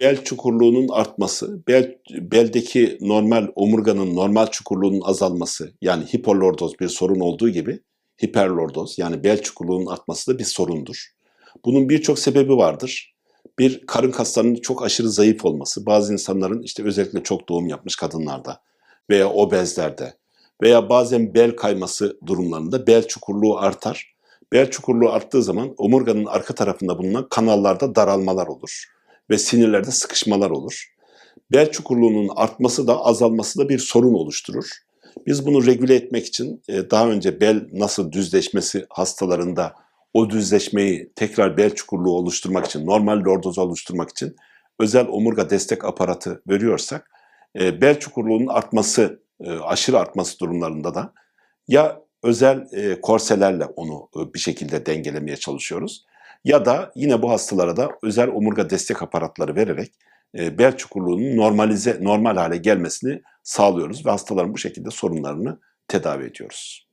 Bel çukurluğunun artması, bel, beldeki normal omurganın normal çukurluğunun azalması yani hipoliordoz bir sorun olduğu gibi hiperlordoz yani bel çukurluğunun artması da bir sorundur. Bunun birçok sebebi vardır. Bir karın kaslarının çok aşırı zayıf olması, bazı insanların işte özellikle çok doğum yapmış kadınlarda veya obezlerde veya bazen bel kayması durumlarında bel çukurluğu artar. Bel çukurluğu arttığı zaman omurganın arka tarafında bulunan kanallarda daralmalar olur ve sinirlerde sıkışmalar olur. Bel çukurluğunun artması da azalması da bir sorun oluşturur. Biz bunu regüle etmek için e, daha önce bel nasıl düzleşmesi hastalarında o düzleşmeyi tekrar bel çukurluğu oluşturmak için, normal lordozu oluşturmak için özel omurga destek aparatı veriyorsak, e, bel çukurluğunun artması, e, aşırı artması durumlarında da ya özel korselerle onu bir şekilde dengelemeye çalışıyoruz ya da yine bu hastalara da özel omurga destek aparatları vererek e, bel çukurluğunun normalize normal hale gelmesini sağlıyoruz ve hastaların bu şekilde sorunlarını tedavi ediyoruz.